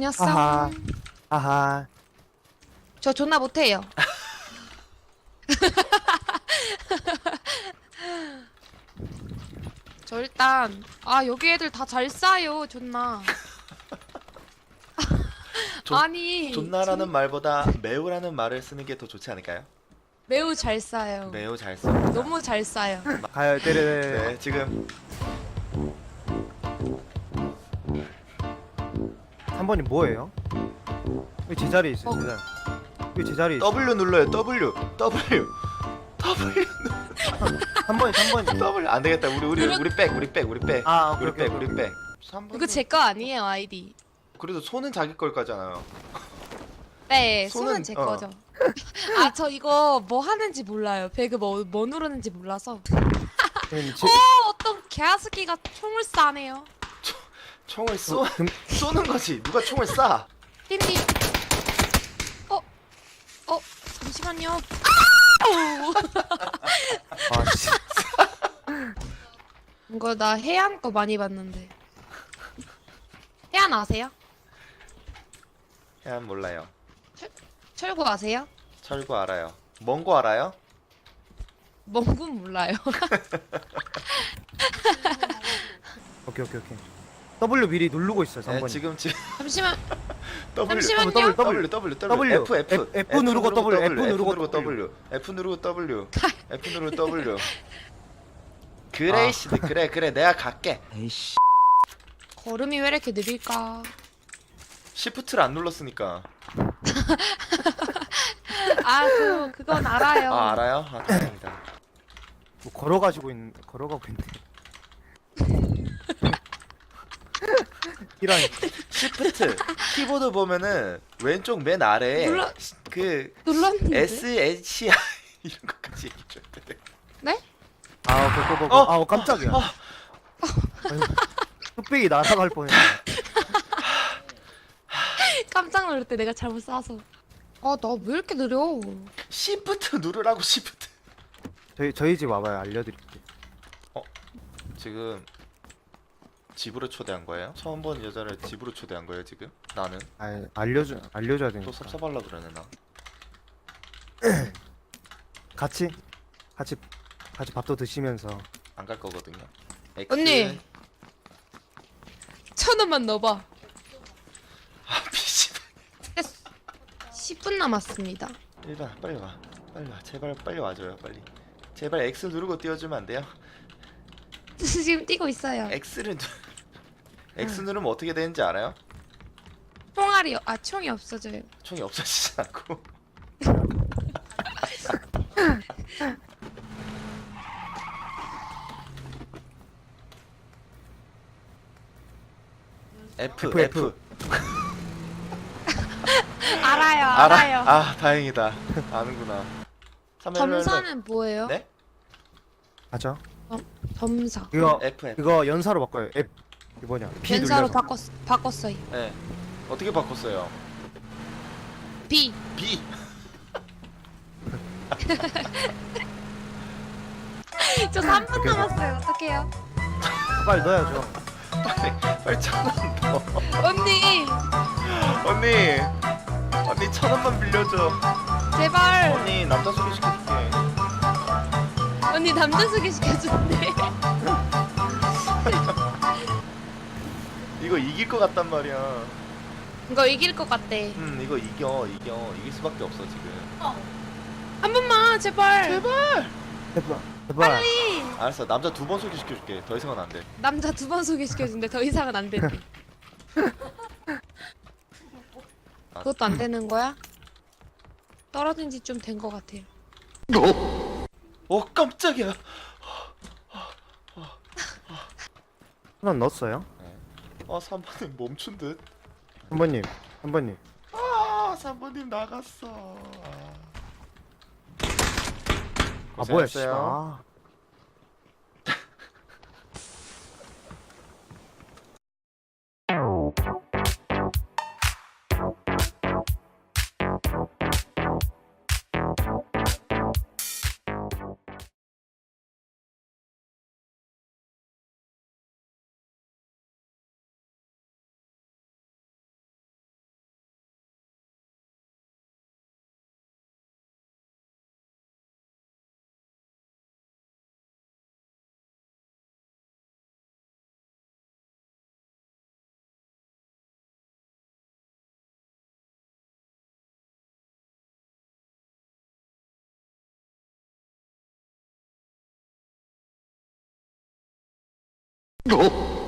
아니었어. 아하. 아하. 저 존나 못해요. 저 일단 아 여기 애들 다 잘 싸요 존나. 존- 아니 존나라는 존- 말보다 매우라는 말을 쓰는 게 더 좋지 않을까요? 매우 잘 싸요. 매우 잘 씁니다. 너무 잘 싸요. 가요. 때려. 네, 지금 3번이 뭐예요? 왜 제자리에 있어요? 어. 제자리. 왜 제자리에 있어? W 눌러요. W. W. W. 3번이 3번이. W 안 되겠다. 우리 우리 누르- 우리 백. 우리 백. 우리 백. 아, 우리 오케이, 백. 오케이, 우리 백. 3번. 이거 제 거 아니에요 아이디. 그래도 손은 자기 걸 거잖아요. 네 손은- 손은 제 어. 거죠. 아 저 이거 뭐 하는지 몰라요. 배그 뭐, 뭐 누르는지 몰라서. 음, 제- 어 어떤 개아스키가 총을 쏴네요. 총을 쏘 금- 쏘는 거지. 누가 총을 쏴? 띠띠. 어? 어? 잠시만요. 아, 씨. 이거 나 해안 거 많이 봤는데. 해안 아세요? 야, 몰라요. 철구 아세요? 철구 알아요. 먼거 알아요? 멍군 몰라요. 오케이, 오케이, 오케이. W 미리 누르고 있어요. 네, 3번이. 지금 지금 잠시만. W 잠시만요. W, W W W W. F F F, F 누르고 W, F 누르고 W F 누르고 W F 누르고 W 그레이시드 그래 그래 내가 갈게 에이씨. 걸음이 왜 이렇게 느릴까? 시프트를 안 눌렀으니까 아, 그 그건 알아요. 아 알아요? 아 다행이다 뭐 걸어가지고 있는 걸어가고 있네. 이런 시프트 키보드 보면은 왼쪽 맨 아래에 눌러- 그 눌렀는데. S H I 이런 것까지 얘기해줘야 돼 네? 아, 그거 보고 어, 아, 어, 깜짝이야. 어. 아이고, 뚝배기 날아갈 뻔했네. 깜짝 놀랄 때 내가 잘못 쏴서. 아, 나 왜 이렇게 느려? 시프트 누르라고 시프트 저희 저희 집 와봐요. 알려드릴게요. 지금 집으로 초대한 거예요? 처음 본 여자를 집으로 초대한 거예요 지금? 나는 아, 알려줘 알려줘야 또 되니까. 섭섭하려 그러네 나 같이 같이 같이 밥도 드시면서 안 갈 거거든요. X. 언니. 천 원만 넣어봐. 아 미친. 10분 남았습니다. 일반 빨리 와. 빨리 와. 제발 빨리 와줘요 빨리. 제발 X 누르고 띄워주면 안 돼요? 지금 뛰고 있어요. X를 누... X 누르면 어떻게 되는지 알아요? 총알이 아 총이 없어져요. 총이 없어지지 않고. F F, F. 알아요, 알아? 알아요. 아 다행이다. 아는구나. 점사는 뭐예요? 네? 맞아. 점사. 이거 F F. 이거 연사로 바꿔요. F 이 뭐냐? B 눌려서. 바꿨 바꿨어요. 네. 어떻게 바꿨어요? B. B. 저 3분 남았어요. 어떡해요? 빨리 넣어야죠. 빨리 빨리 천원 더. 언니, 언니. 언니 천 원만 빌려줘. 제발. 언니 남자 소개 시켜줄게. 언니 남자 소개 시켜준대. 이거 이길 것 같단 말이야. 이거 이길 것 같대. 음 이거 이겨 이겨 이길 수밖에 없어 지금. 한 번만 제발. 제발. 제발. 제발. 빨리. 알았어 남자 두 번 소개 시켜줄게. 더 이상은 안 돼. 남자 두 번 소개 시켜준대. 더 이상은 안 된대. 그것도 안 되는 거야? 떨어진 지 좀 된 것 같아요. 어 깜짝이야. 하나 넣었어요? 아 3번님 멈춘 듯. 한 번님. 한 번님. 아 3번님 나갔어. 아 뭐야? 씨. 고생했어요. 아. 어?